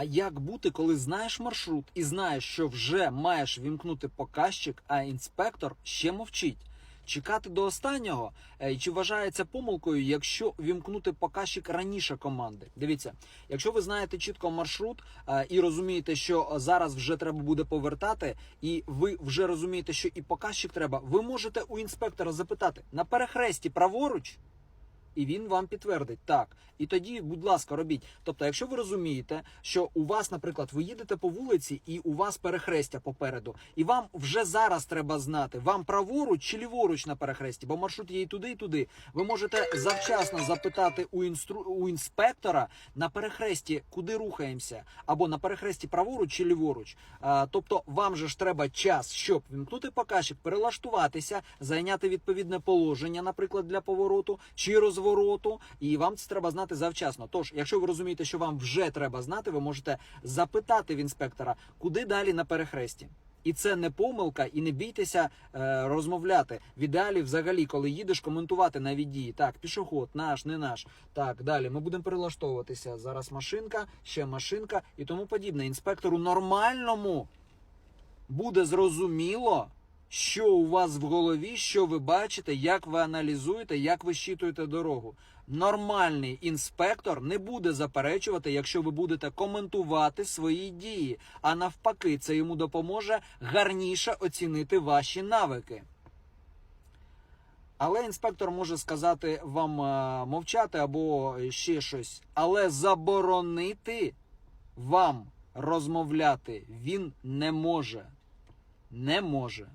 А як бути, коли знаєш маршрут і знаєш, що вже маєш вімкнути показчик, а інспектор ще мовчить? Чекати до останнього, Е, чи вважається помилкою, якщо вімкнути показчик раніше команди? Дивіться, якщо ви знаєте чітко маршрут е, і розумієте, що зараз вже треба буде повертати, і ви вже розумієте, що і показчик треба, ви можете у інспектора запитати на перехресті праворуч. І він вам підтвердить так. І тоді, будь ласка, робіть. Тобто, якщо ви розумієте, що у вас, наприклад, ви їдете по вулиці, і у вас перехрестя попереду, і вам вже зараз треба знати, вам праворуч чи ліворуч на перехресті, бо маршрут є і туди, і туди. Ви можете завчасно запитати у інстру... у інспектора на перехресті, куди рухаємося, або на перехресті праворуч чи ліворуч. А, тобто, вам же ж треба час, щоб вімкнути показчик, перелаштуватися, зайняти відповідне положення, наприклад, для повороту чи розвороту, і вам це треба знати завчасно. Тож, якщо ви розумієте, що вам вже треба знати, ви можете запитати в інспектора, куди далі на перехресті. І це не помилка, і не бійтеся е, розмовляти. В ідеалі, взагалі, коли їдеш, коментувати на дії. Так, пішоход, наш, не наш. Так, далі ми будемо перелаштовуватися. Зараз машинка, ще машинка і тому подібне. Інспектору нормальному буде зрозуміло, що у вас в голові, що ви бачите, як ви аналізуєте, як ви щитуєте дорогу. Нормальний інспектор не буде заперечувати, якщо ви будете коментувати свої дії. А навпаки, це йому допоможе гарніше оцінити ваші навики. Але інспектор може сказати вам е, мовчати або ще щось, але заборонити вам розмовляти він не може. Не може.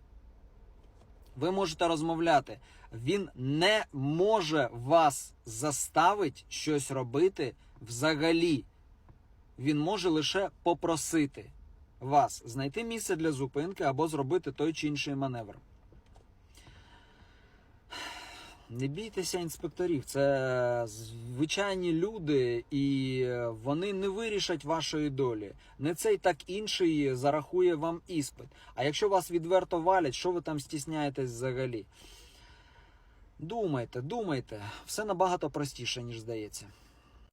Ви можете розмовляти. Він не може вас заставити щось робити взагалі. Він може лише попросити вас знайти місце для зупинки або зробити той чи інший маневр. Не бійтеся інспекторів, це звичайні люди, і вони не вирішать вашої долі. Не цей так інший зарахує вам іспит. А якщо вас відверто валять, що ви там стісняєтесь взагалі? Думайте, думайте, все набагато простіше, ніж здається.